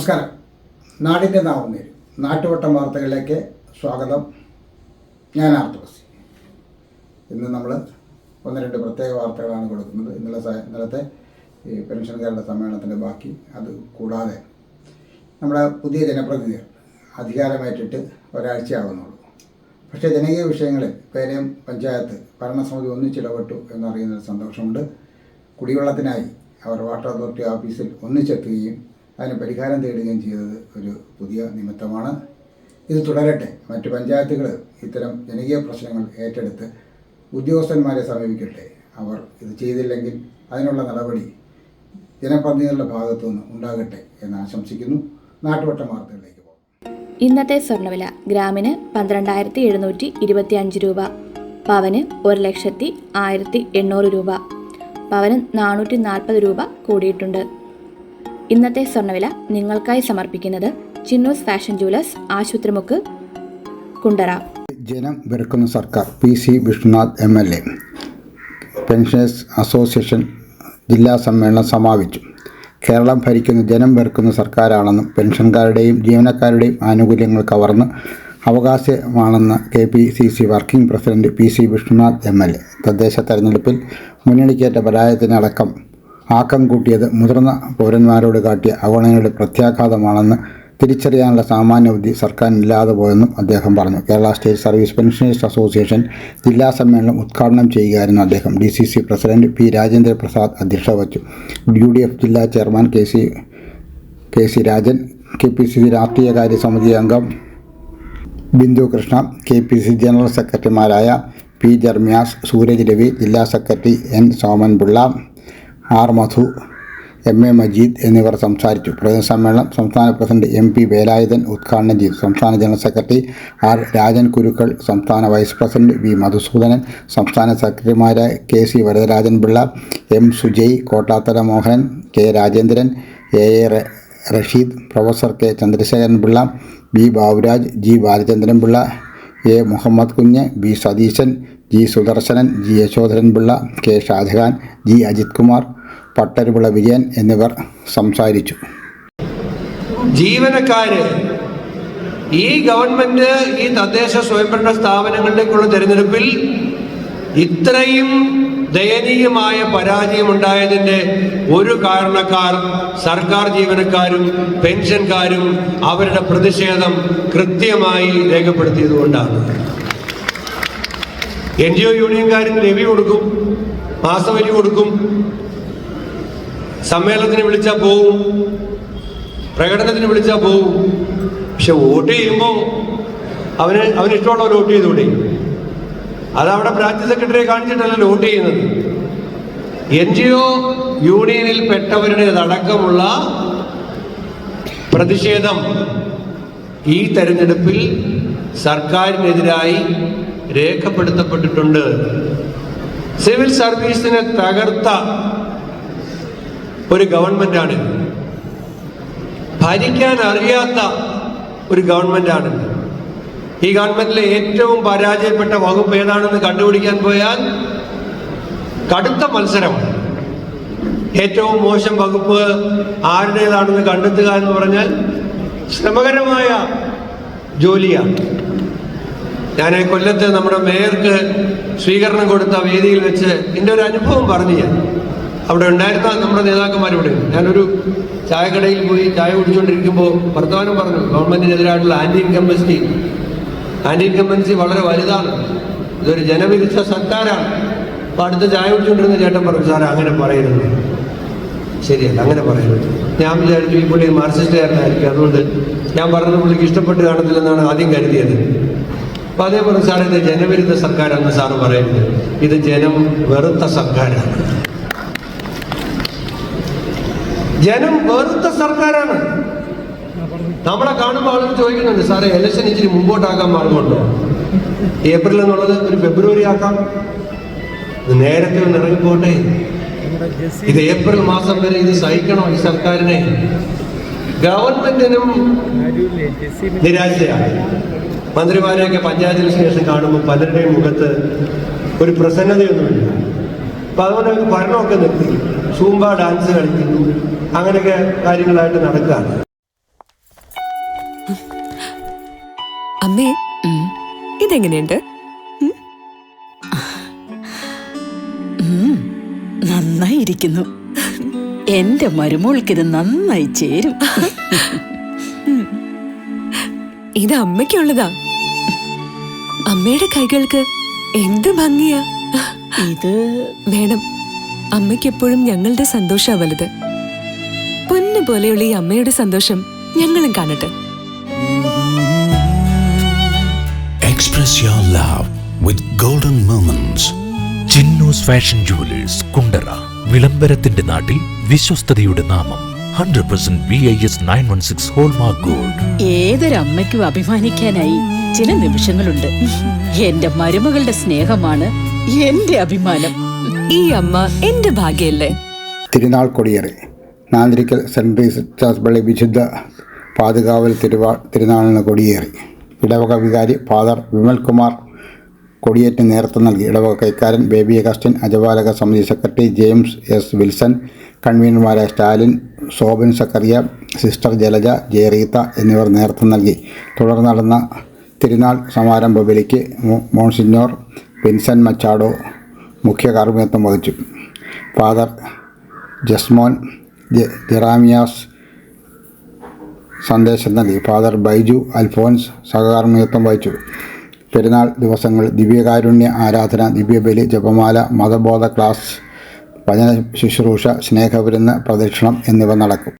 നമസ്കാരം. നാടിന്റെ നാവുന്നേര് നാട്ടുവട്ടം വാർത്തകളിലേക്ക് സ്വാഗതം. ഞാൻ ആർത്തുബസി ഇന്ന് നമ്മൾ ഒന്ന് രണ്ട് പ്രത്യേക വാർത്തകളാണ് കൊടുക്കുന്നത്. ഇന്നലെ ഇന്നലത്തെ ഈ പെൻഷൻകാരുടെ സമ്മേളനത്തിന്റെ ബാക്കി. അത് കൂടാതെ നമ്മുടെ പുതിയ ജനപ്രതിനിധികൾ അധികാരമേറ്റിട്ട് ഒരാഴ്ചയാകുന്നുള്ളൂ പക്ഷേ ജനകീയ വിഷയങ്ങളിൽ പേരെയും പഞ്ചായത്ത് ഭരണസമിതി ഒന്നിച്ചിടപെട്ടു എന്നറിയുന്നൊരു സന്തോഷമുണ്ട്. കുടിവെള്ളത്തിനായി അവർ വാട്ടർ അതോറിറ്റി ഓഫീസിൽ ഒന്നിച്ചെത്തുകയും അതിന് പരിഹാരം തേടുകയും ചെയ്തത് ഒരു പുതിയ നിമിത്തമാണ്. ഇത് തുടരട്ടെ. മറ്റ് പഞ്ചായത്തുകൾ ഇത്തരം ജനകീയ പ്രശ്നങ്ങൾ ഏറ്റെടുത്ത് ഉദ്യോഗസ്ഥന്മാരെ സമീപിക്കട്ടെ. അവർ ഇത് ചെയ്തില്ലെങ്കിൽ അതിനുള്ള നടപടി ജനപ്രതിനിധികളുടെ ഭാഗത്തു നിന്ന് ഉണ്ടാകട്ടെ എന്ന് ആശംസിക്കുന്നു. നാട്ടുവട്ടം വാർത്തകളിലേക്ക് ഇന്നത്തെ സ്വർണവില ഗ്രാമിന് പന്ത്രണ്ടായിരത്തി എഴുന്നൂറ്റി ഇരുപത്തി അഞ്ച് രൂപ പവന് ഒരു ലക്ഷത്തി ആയിരത്തി എണ്ണൂറ് രൂപ പവന് നാനൂറ്റി നാൽപ്പത് രൂപ കൂടിയിട്ടുണ്ട്. ഇന്നത്തെ സ്വർണവില നിങ്ങൾക്കായി സമർപ്പിക്കുന്നത് ചിന്നൂസ് ഫാഷൻ ജുവലേഴ്സ് ആശുപത്രിമുക്ക് കുണ്ടറ. ജനം വെറുക്കുന്ന സർക്കാർ P C Vishnunath M L A. Pensioners association ജില്ലാ സമ്മേളനം സമാപിച്ചു. കേരളം ഭരിക്കുന്ന ജനം വെറുക്കുന്ന സർക്കാരാണെന്നും പെൻഷൻകാരുടെയും ജീവനക്കാരുടെയും ആനുകൂല്യങ്ങൾ കവർന്ന് അവകാശമാണെന്ന് K P C C working president P C Vishnunath M L A. തദ്ദേശ തെരഞ്ഞെടുപ്പിൽ മുന്നണിക്കേറ്റ പരാജയത്തിനടക്കം ആക്കം കൂട്ടിയത് മുതിർന്ന പൗരന്മാരോട് കാട്ടിയ അവഗണനയുടെ പ്രത്യാഘാതമാണെന്ന് തിരിച്ചറിയാനുള്ള സാമാന്യ ബുദ്ധി സർക്കാരിനില്ലാതെ പോയെന്നും അദ്ദേഹം പറഞ്ഞു. Kerala state service pensioners association ജില്ലാ സമ്മേളനം ഉദ്ഘാടനം ചെയ്യുകയായിരുന്നു അദ്ദേഹം. D C C president P Rajendra Prasad അധ്യക്ഷത വഹിച്ചു. യു ഡി എഫ് ജില്ലാ chairman K C K C Rajan K P C C രാഷ്ട്രീയകാര്യ സമിതി അംഗം Bindu Krishna K P C general സെക്രട്ടറിമാരായ പി ജർമ്യാസ് സൂരജ് രവി ജില്ലാ secretary N Somanpillai R Madhu M A Majeed എന്നിവർ സംസാരിച്ചു. പ്രതിനിധി സമ്മേളനം സംസ്ഥാന പ്രസിഡന്റ് എം പി വേലായുധൻ ഉദ്ഘാടനം ചെയ്തു. സംസ്ഥാന ജനറൽ സെക്രട്ടറി ആർ രാജൻ കുരുക്കൾ സംസ്ഥാന വൈസ് പ്രസിഡന്റ് വി മധുസൂദനൻ സംസ്ഥാന സെക്രട്ടറിമാരായ K C Varadarajan Pillai M Sujay Kottathala Mohanan K Rajendran A A Rasheed professor K Chandrasekharan Pillai B Baburaj G Balachandran Pillai A Muhammad Kunju B Satheesan G Sudarsanan G Yasodharan Pillai K Shajahan G Ajith Kumar Pattarupillai Vijayan എന്നിവർ സംസാരിച്ചു. ജീവനക്കാര് ഈ government ഈ തദ്ദേശ സ്വയംഭരണ സ്ഥാപനങ്ങളിലേക്കുള്ള തിരഞ്ഞെടുപ്പിൽ ഇത്രയും ദയനീയമായ പരാജയം ഉണ്ടായതിന്റെ ഒരു കാരണക്കാർ സർക്കാർ ജീവനക്കാരും പെൻഷൻകാരും അവരുടെ പ്രതിഷേധം കൃത്യമായി രേഖപ്പെടുത്തിയതുകൊണ്ടാണ്. എൻ ജി ഒ യൂണിയൻകാരും രവി കൊടുക്കും മാസവലി കൊടുക്കും സമ്മേളനത്തിന് വിളിച്ചാൽ പോവും. പ്രകടനത്തിന് വിളിച്ചാൽ പോവും. പക്ഷെ വോട്ട് ചെയ്യുമ്പോൾ അവന് അവന് ഇഷ്ടമുള്ളവർ വോട്ട് ചെയ്തുകൂടെ? അതവിടെ ബ്രാഞ്ച് സെക്രട്ടറിയെ കാണിച്ചിട്ടല്ലല്ലോ വോട്ട് ചെയ്യുന്നത്. എൻ ജി ഒ യൂണിയനിൽ പെട്ടവരുടേതടക്കമുള്ള പ്രതിഷേധം ഈ തെരഞ്ഞെടുപ്പിൽ സർക്കാരിനെതിരായി രേഖപ്പെടുത്തപ്പെട്ടിട്ടുണ്ട്. സിവിൽ സർവീസിനെ തകർത്ത ഒരു ഗവൺമെന്റാണ്. ഭരിക്കാൻ അറിയാത്ത ഒരു ഗവൺമെന്റാണ്. ഈ ഗവൺമെന്റിലെ ഏറ്റവും പരാജയപ്പെട്ട വകുപ്പ് ഏതാണെന്ന് കണ്ടുപിടിക്കാൻ പോയാൽ കടുത്ത മത്സരം ഏറ്റവും മോശം വകുപ്പ് ആരുടേതാണെന്ന് കണ്ടെത്തുക എന്ന് പറഞ്ഞാൽ ശ്രമകരമായ ജോലിയാണ്. ഞാൻ കൊല്ലത്ത് നമ്മുടെ മേയർക്ക് സ്വീകരണം കൊടുത്ത വേദിയിൽ വെച്ച് എന്റെ ഒരു അനുഭവം പറഞ്ഞു ഞാൻ. അവിടെ ഉണ്ടായിരുന്ന നമ്മുടെ നേതാക്കന്മാരിവിടെ. ഞാനൊരു ചായക്കടയിൽ പോയി ചായ കുടിച്ചുകൊണ്ടിരിക്കുമ്പോൾ വർത്തമാനം പറഞ്ഞു ഗവൺമെന്റിനെതിരായിട്ടുള്ള ആന്റി ഇൻകംബൻസി ആന്റി ഇൻകംബൻസി വളരെ വലുതാണ്. ഇതൊരു ജനവിരുദ്ധ സർക്കാരാണ് അപ്പൊ അടുത്ത ചായ കുടിച്ചുകൊണ്ടിരുന്ന ചേട്ടൻ പറഞ്ഞു സാറേ അങ്ങനെ പറയരുത്. ശരിയല്ല അങ്ങനെ പറയരുത്. ഞാൻ വിചാരിച്ചു ഈ പുള്ളി മാർസിസ്റ്റുകാരനായിരിക്കും അതുകൊണ്ട് ഞാൻ പറഞ്ഞത് പുള്ളിക്ക് ഇഷ്ടപ്പെട്ട് കാണത്തില്ലെന്നാണ് ആദ്യം കരുതിയത്. അപ്പൊ പറഞ്ഞു സാറേ ഇത് ജനവിരുദ്ധ സർക്കാരാണെന്ന് സാറ് പറയുന്നത്. ഇത് ജനം വെറുത്ത സർക്കാരാണ്. ജനം വെറുത്ത സർക്കാരാണ്. നമ്മളെ കാണുമ്പോൾ ആളുകൾ ചോദിക്കുന്നുണ്ട് സാറേ ഇലക്ഷൻ ഇച്ചിരി മുമ്പോട്ടാക്കാൻ മാർഗമുണ്ടോ? ഏപ്രിൽ എന്നുള്ളത് ഒരു ഫെബ്രുവരി ആക്കാം നേരത്തെ ഒന്ന് ഇറങ്ങിപ്പോട്ടെ. ഇത് ഏപ്രിൽ മാസം വരെ ഇത് സഹിക്കണോ ഈ സർക്കാരിനെ? ഗവൺമെന്റിനും നിരാശയാണ്. മന്ത്രിമാരെയൊക്കെ പഞ്ചായത്തിന് ശേഷം കാണുമ്പോൾ പലരുടെയും മുഖത്ത് ഒരു പ്രസന്നതയൊന്നുമില്ല. അപ്പൊ അവർക്ക് ഭരണമൊക്കെ നിർത്തി. സൂമ്പ ഡാൻസ് കളിക്കുന്നു. അങ്ങനെയൊക്കെ കാര്യങ്ങളായിട്ട് നടക്കുകയാണ്. അമ്മേ ഇതെങ്ങനെയുണ്ട്? നന്നായിരിക്കുന്നു എന്റെ മരുമോൾക്ക് ഇത് നന്നായി ചേരും. ഇത് അമ്മയ്ക്കുള്ളതാ. അമ്മയുടെ കൈകൾക്ക് എന്ത് ഭംഗിയാ. ഇത് വേണം അമ്മയ്ക്ക് എപ്പോഴും ഞങ്ങളുടെ സന്തോഷാ വലുത്. പൊന്നു പോലെയുള്ള ഈ അമ്മയുടെ സന്തോഷം ഞങ്ങളും കാണട്ടെ. Express your love with golden moments. Chinnoos fashion jewellers Kundara വിളംബരത്തിന്റെ നാട്ടിൽ വിശ്വസ്തയുടെ നാമം. Hundred percent B I S nine one six hallmark gold ഏതൊരമ്മയ്ക്കും അഭിമാനിക്കാനായി ചില നിമിഷങ്ങളുണ്ട്. എന്റെ മരുമകളുടെ സ്നേഹമാണ് എന്റെ അഭിമാനം. ഈ അമ്മ എന്റെ ഭാഗ്യല്ലേ? തിരുനാൾ കൊടിയേറി. നാന്തിരിക്കൽ സെന്റ് റീസസ് പള്ളി വിശുദ്ധ പാതുകാവൽ തിരുവാ തിരുനാളിന് കൊടിയേറി. ഇടവക വികാരി ഫാദർ വിമൽകുമാർ കൊടിയേറ്റ് നേതൃത്വം നൽകി. ഇടവക കൈക്കാരൻ ബേബി അഗസ്റ്റിൻ അജപാലക സമിതി സെക്രട്ടറി ജെയിംസ് എസ് വിൽസൺ കൺവീനർമാരായ സ്റ്റാലിൻ സോബിൻ സക്കറിയ സിസ്റ്റർ ജലജ ജയറീത്ത എന്നിവർ നേതൃത്വം നൽകി. തുടർന്ന് നടന്ന തിരുനാൾ സമാരംഭ ബലിക്ക് മോൺസിഞ്ഞോർ വിൻസൻ മച്ചാഡോ മുഖ്യ കാർമ്മികത്വം വഹിച്ചു. ഫാദർ ജസ്മോൻ ജെറാമിയാസ് സന്ദേശം നൽകി. ഫാദർ ബൈജു അൽഫോൻസ് സഹകാർമ്മികത്വം വഹിച്ചു. പെരുന്നാൾ ദിവസങ്ങൾ ദിവ്യകാരുണ്യ ആരാധന ദിവ്യബലി ജപമാല മതബോധ ക്ലാസ് ഭജന ശുശ്രൂഷ സ്നേഹവിരുന്ന് പ്രദക്ഷിണം എന്നിവ നടക്കും.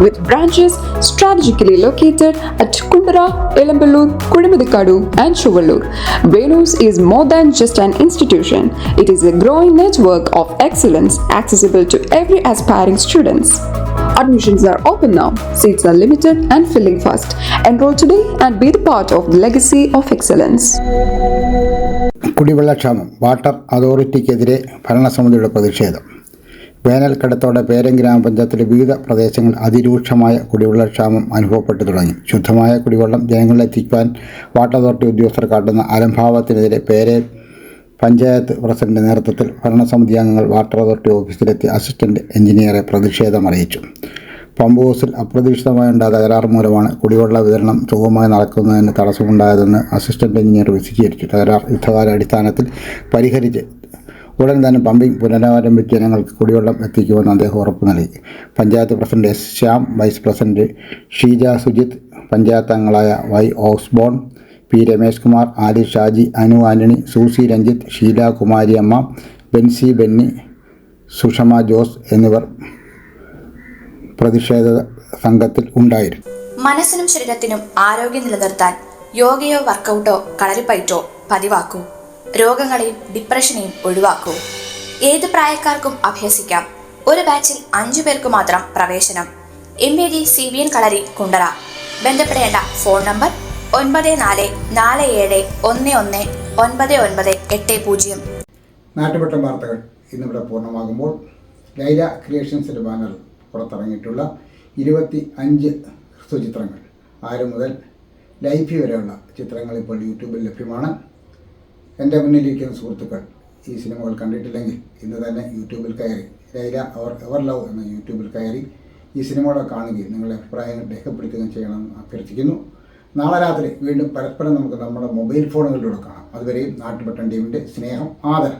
with branches strategically located at Kundara, Elamballur, Kudimadikadu, and Chuvallur. Venus is more than just an institution. It is a growing network of excellence accessible to every aspiring students. Admissions are open now. Seats are limited and filling fast. Enroll today and be the part of the legacy of excellence. കുടിവെള്ളക്ഷാമം water അതോറിറ്റിക്കെതിരെ ഭരണസമിതിയുടെ പ്രതിഷേധം വേനൽക്കടത്തോടെ പേരം ഗ്രാമപഞ്ചായത്തിലെ വിവിധ പ്രദേശങ്ങൾ അതിരൂക്ഷമായ കുടിവെള്ള ക്ഷാമം അനുഭവപ്പെട്ടു തുടങ്ങി. ശുദ്ധമായ കുടിവെള്ളം ജനങ്ങളിലെത്തിക്കുവാൻ വാട്ടർ അതോറിറ്റി ഉദ്യോഗസ്ഥർ കാട്ടുന്ന അലംഭാവത്തിനെതിരെ പേരെ പഞ്ചായത്ത് പ്രസിഡന്റ് നേതൃത്വത്തിൽ ഭരണസമിതി അംഗങ്ങൾ വാട്ടർ അതോറിറ്റി ഓഫീസിലെത്തി അസിസ്റ്റന്റ് എഞ്ചിനീയറെ പ്രതിഷേധം അറിയിച്ചു. പമ്പ് ഹൗസിൽ അപ്രതീക്ഷിതമായി ഉണ്ടായ തകരാറ് മൂലമാണ് കുടിവെള്ള വിതരണം സുഗമമായി നടക്കുന്നതിന് തടസ്സമുണ്ടായതെന്ന് അസിസ്റ്റന്റ് എഞ്ചിനീയർ വിശദീകരിച്ചു. തകരാർ യുദ്ധകാല അടിസ്ഥാനത്തിൽ പരിഹരിച്ച് ഉടൻ തന്നെ പമ്പിംഗ് പുനരാരംഭിച്ച് ജനങ്ങൾക്ക് കുടിവെള്ളം എത്തിക്കുമെന്ന് അദ്ദേഹം ഉറപ്പ് നൽകി. Panchayat president S Shyam vice president Sheeja Sujith panchayat അംഗങ്ങളായ Y Osborne P Ramesh Kumar Ali Shaji Anu Antony Susie Ranjith Sheela Kumariyamma Bency Benny Sushama Jose എന്നിവർ പ്രതിഷേധ സംഘത്തിൽ ഉണ്ടായിരുന്നു. മനസ്സിനും ശരീരത്തിനും ആരോഗ്യം നിലനിർത്താൻ യോഗയോ വർക്കൗട്ടോ കളരിപ്പയറ്റോ പതിവാക്കൂ. രോഗങ്ങളെയും ഡിപ്രഷനെയും ഒഴിവാക്കൂ. ഏത് പ്രായക്കാർക്കും അഭ്യസിക്കാം. ഒരു ബാച്ചിൽ അഞ്ചു പേർക്ക് മാത്രം പ്രവേശനം. M A G C B N Kalari Kundara. ബന്ധപ്പെടേണ്ട ഫോൺ നമ്പർ ഒൻപത് നാല് നാല് ഏഴ് ഒന്ന് ഒന്ന് ഒൻപത് ഒൻപത് എട്ട് പൂജ്യം. നാട്ടുപെട്ട വാർത്തകൾ ഇന്നിവിടെ പൂർണമാകുമ്പോൾ ലൈല ക്രിയേഷൻസിന്റെ ബാനറിൽ പുറത്തിറങ്ങിയിട്ടുള്ള ഇരുപത്തി അഞ്ച് ഹ്രസ്വചിത്രങ്ങൾ. ആറ് മുതൽ ലൈഫി വരെയുള്ള ചിത്രങ്ങൾ ഇപ്പോൾ യൂട്യൂബിൽ ലഭ്യമാണ്. എന്റെ മുന്നിലിരിക്കുന്ന സുഹൃത്തുക്കൾ ഈ സിനിമകൾ കണ്ടിട്ടില്ലെങ്കിൽ ഇന്ന് തന്നെ യൂട്യൂബിൽ കയറി ലൈല അവർ എവർ ലവ് എന്ന യൂട്യൂബിൽ കയറി ഈ സിനിമകളെ കാണുകയും നിങ്ങളുടെ അഭിപ്രായങ്ങൾ രേഖപ്പെടുത്തുകയും ചെയ്യണമെന്ന് അഭ്യർത്ഥിക്കുന്നു. നാളെ രാത്രി വീണ്ടും പരസ്പരം നമുക്ക് നമ്മുടെ മൊബൈൽ ഫോണുകളിലൂടെ കാണാം. അതുവരെയും നാട്ടുപെട്ടൻ ടീമിന്റെ സ്നേഹം ആദരം.